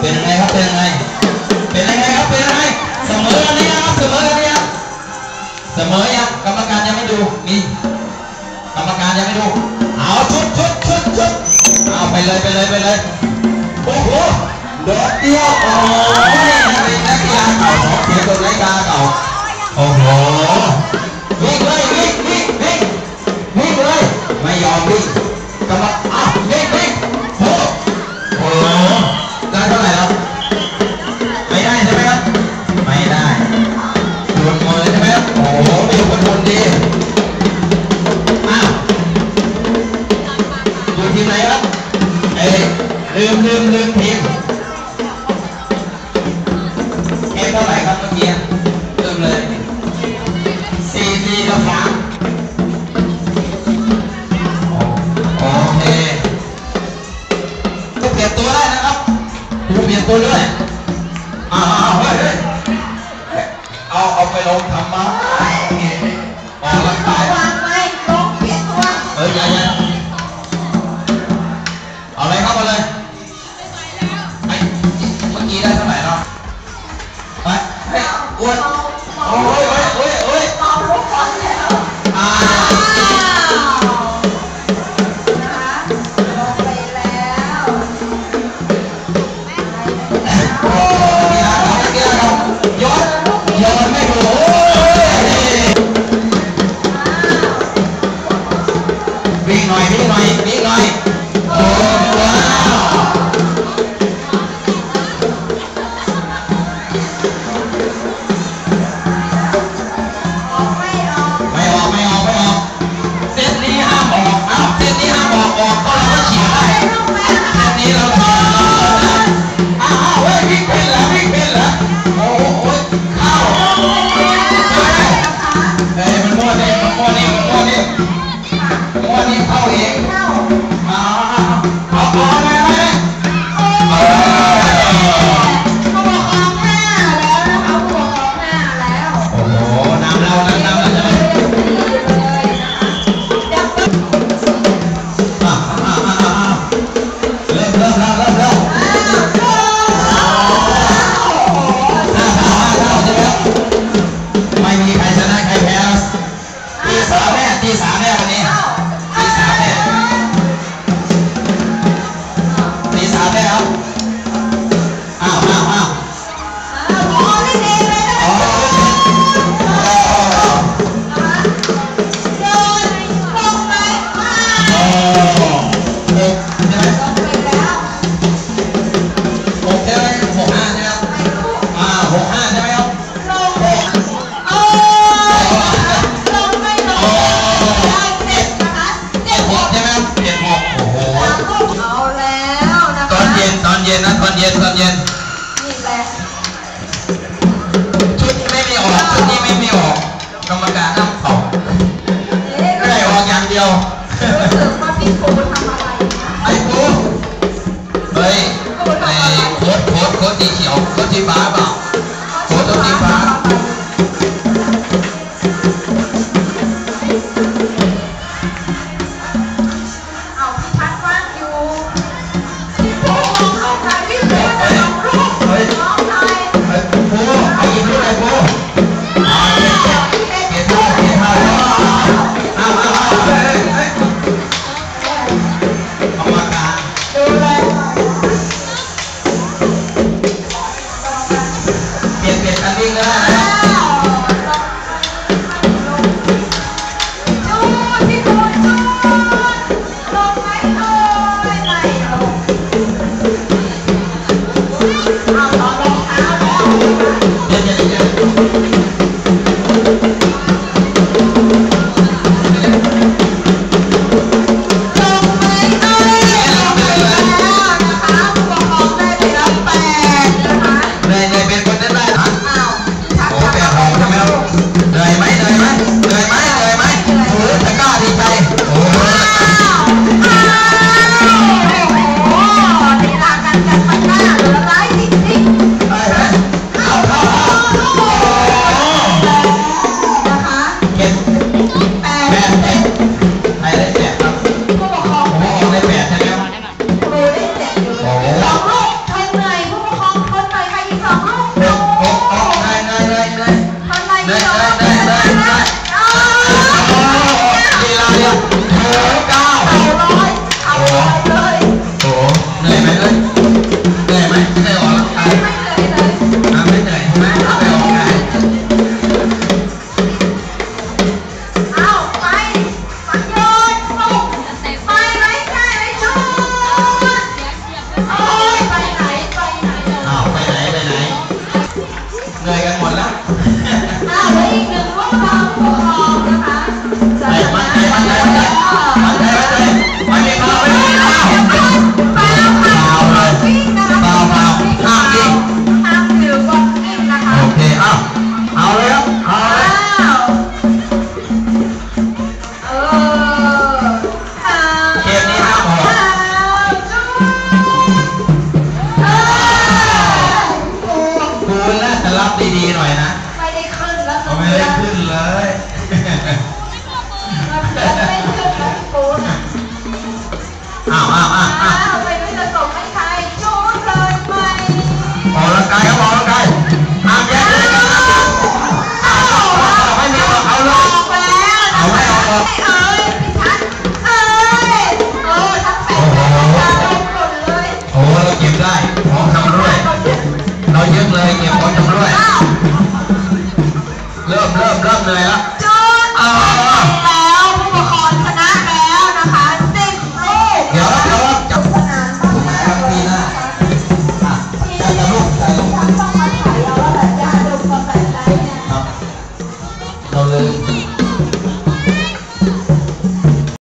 เป็นไงครับ เป็นไง เป็นไงครับ เป็นไง เสมอกันเนี่ยครับ เสมอกันหรือยังเสมอยังกรรมการยังไม่ดู นี่ กรรมการยังไม่ดู เอาชุดชุดชุดชุดเอาไปเลยไปเลยไปเลย โอ้โหเดดเดียว โอ้ยนักกีฬาเก่าเสียงดนตรีกาเก่า โอ้โห งทำไมออกมาตายวางไว้ลงเลี่ยนตัวเฮ้ยอย่าอย่าเอาอะยรเข้ามาเลยไอ้เมื่อกี้ได้เท่าไหร่เนาะไปอ้วน เริ่มเริ่มเริ่มเลยละ